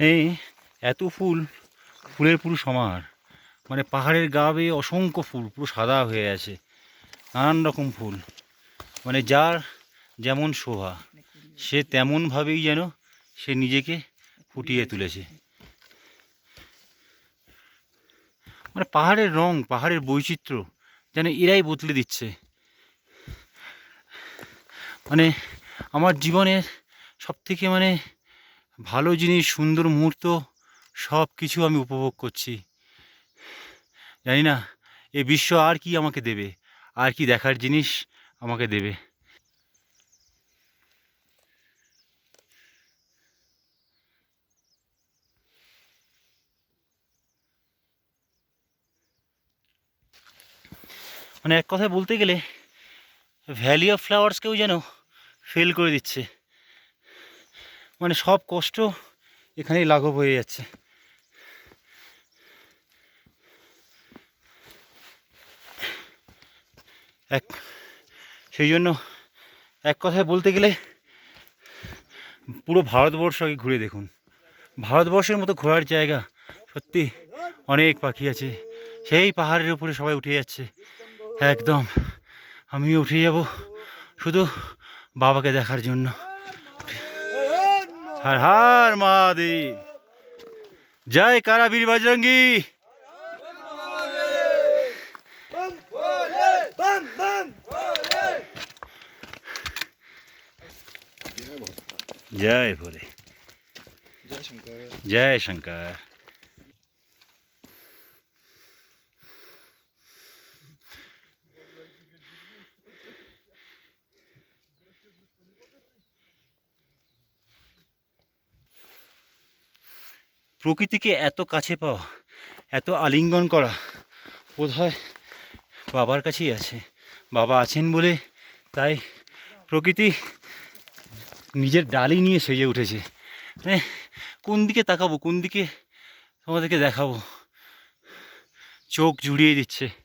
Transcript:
এই এত ফুল, ফুলের পুরো সমার মানে পাহাড়ের গা বেয়ে অসংখ্য ফুল, পুরো সাদা হয়ে আছে। নানান রকম ফুল। মানে যার যেমন শোভা, সে তেমনভাবেই যেন সে নিজেকে ফুটিয়ে তুলেছে। মানে পাহাড়ের রং, পাহাড়ের বৈচিত্র্য যেন এরাই বদলে দিচ্ছে। মানে আমার জীবনের সবথেকে মানে ভালো জিনিস, সুন্দর মুহূর্ত সব কিছু আমি উপভোগ করছি। জানি না, এ বিশ্ব আর কি আমাকে দেবে? আর কি দেখার জিনিস আমাকে দেবে? মানে এক কথায় বলতে গেলে, ভ্যালি অফ ফ্লাওয়ার্সকেও যেন ফেল করে দিচ্ছে। মানে সব কষ্ট এখানেই লাঘব হয়ে যাচ্ছে। এক, সেই জন্য এক কথায় বলতে গেলে পুরো ভারতবর্ষকে ঘুরে দেখুন। ভারতবর্ষের মতো ঘোরার জায়গা সত্যি অনেক পাখি আছে। সেই পাহাড়ের উপরে সবাই উঠে যাচ্ছে। একদম, আমিও উঠে যাব শুধু বাবাকে দেখার জন্য। हर हर महादेव। जय कारावीर बजरंगी। जय भोले। जय शंकर जय शंकर। প্রকৃতিকে এত কাছে পাওয়া, এত আলিঙ্গন করা বোধহয় বাবার কাছেই আছে। বাবা আছেন বলে তাই প্রকৃতি নিজের ডালি নিয়ে সেজে উঠেছে। হ্যাঁ কোন দিকে তাকাবো? কোন দিকে তোমাদেরকে দেখাবো? চোখ জুড়িয়ে দিচ্ছে।